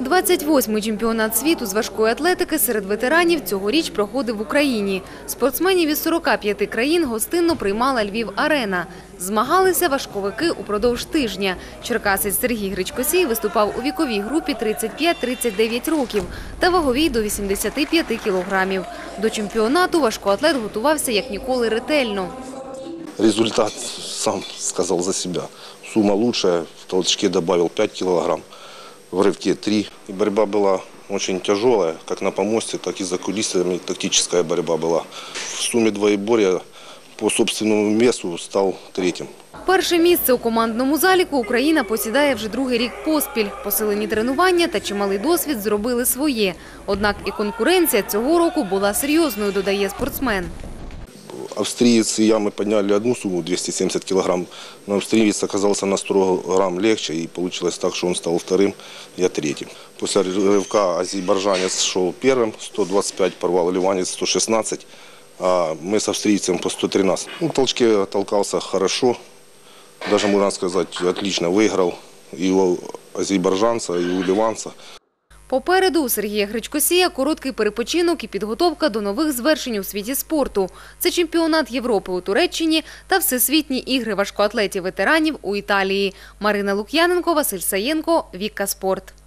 28-й чемпіонат світу з важкої атлетики серед ветеранів цьогоріч проходив в Україні. Спортсменів із 45 країн гостинно приймала Львів-арена. Змагалися важковики упродовж тижня. Черкасець Сергій Гречкосій виступав у віковій групі 35-39 років та ваговій до 85 кілограмів. До чемпіонату важкоатлет готувався як ніколи ретельно. Результат сам сказал за себя. Сумма лучшая, в толчке добавил 5 килограмм, в рывке 3. И борьба была очень тяжелая, как на помосте, так и за кулисами. Тактическая борьба была. В сумме двоеборья по собственному весу стал третьим. Перше місце у командному заліку Україна посідає вже другий рік поспіль. Посилені тренування та чималий досвід зробили своє. Однак і конкуренція цього року була серйозною, додає спортсмен. Австриец и я мы подняли одну сумму 270 килограмм, но австриец оказался на 100 грамм легче, и получилось так, что он стал вторым, я третьим. После рывка азербайджанец шел первым, 125 порвал, ливанец 116, а мы с австрийцем по 113. Ну, в толчке толкался хорошо, даже, можно сказать, отлично выиграл и у азербайджанца, и у ливанца. Попереду у Сергія Гречкосія короткий перепочинок і підготовка до нових звершень у світі спорту. Це чемпіонат Європи у Туреччині та Всесвітні ігри важкоатлетів-ветеранів у Італії. Марина Лук'яненко, Василь Саєнко, Вікка Спорт.